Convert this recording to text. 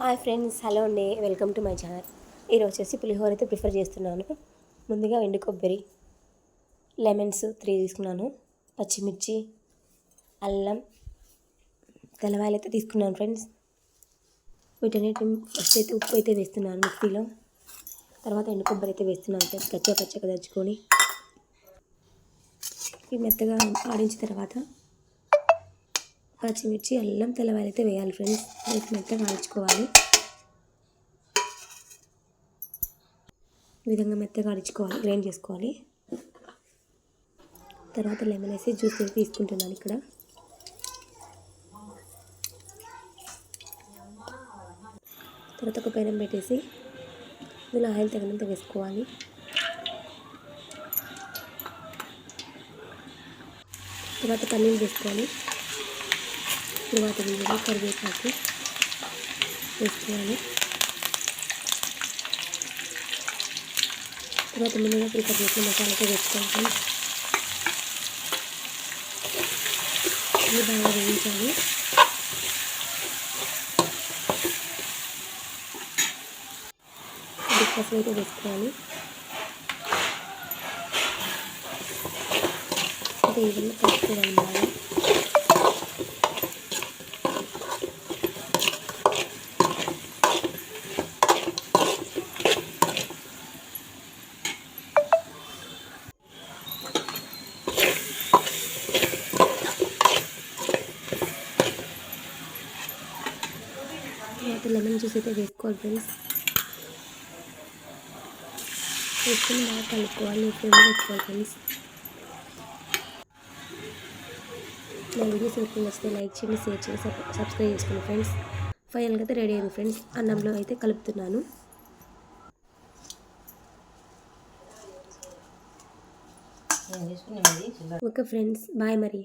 Hi friends hello అండి. Welcome to my channel. ఈరోజు వచ్చేసి పులిహోర అయితే ప్రిఫర్ చేస్తున్నాను. ముందుగా ఎండు కొబ్బరి లెమన్స్ త్రీ తీసుకున్నాను. పచ్చిమిర్చి అల్లం తెల్లవాయలు అయితే తీసుకున్నాను ఫ్రెండ్స్. వీటన్నిటి ఫస్ట్ అయితే ఉప్పు అయితే వేస్తున్నాను మిక్సీలో. తర్వాత ఎండు కొబ్బరి అయితే వేస్తున్నాను ఫ్రెండ్స్ కచ్చా పచ్చగా దంచుకొని ఇవి మెత్తగా ఆడించిన తర్వాత పచ్చిమిర్చి అల్లం తెల్లవారైతే అయితే వేయాలి ఫ్రెండ్స్. అయితే మెత్తగా అడుచుకోవాలి ఈ విధంగా మెత్తగా అడుచుకోవాలి గ్రైండ్ చేసుకోవాలి. తర్వాత లెమన్ వేసి జ్యూస్ తీసుకుంటున్నాను ఇక్కడ. తర్వాత ఒక పెనం పెట్టేసి ఇందులో ఆయిల్ తగినంత వేసుకోవాలి. తర్వాత పన్నీర్ వేసుకోవాలి. తర్వాత ఇందులో కరివేపాకు వేసుకోవాలి తర్వాత ముందుగా ప్రిపేర్ చేసిన మసాలాతో వేసుకోవాలి ఇది బాగా వేయించాలి. బ్రేక్ఫాస్ట్ అయితే వేసుకోవాలి. అంటే ఈ విధంగా కలుపుకోవాలి బాగా తర్వాత లెమన్ జ్యూస్ అయితే వేసుకోవాలి ఫ్రెండ్స్. వేసుకొని బాగా కలుపుకోవాలి ఫ్రెండ్స్ పెట్టుకోవాలి ఫ్రెండ్స్. నా వీడియోస్ మీకు నచ్చితే లైక్ చేయండి షేర్ చేయండి సబ్- సబ్స్క్రైబ్ చేసుకోండి ఫ్రెండ్స్. ఫైనల్గా అయితే రెడీ అయింది ఫ్రెండ్స్. అన్నంలో అయితే కలుపుతున్నాను. ఓకే ఫ్రెండ్స్ బాయ్ మరి.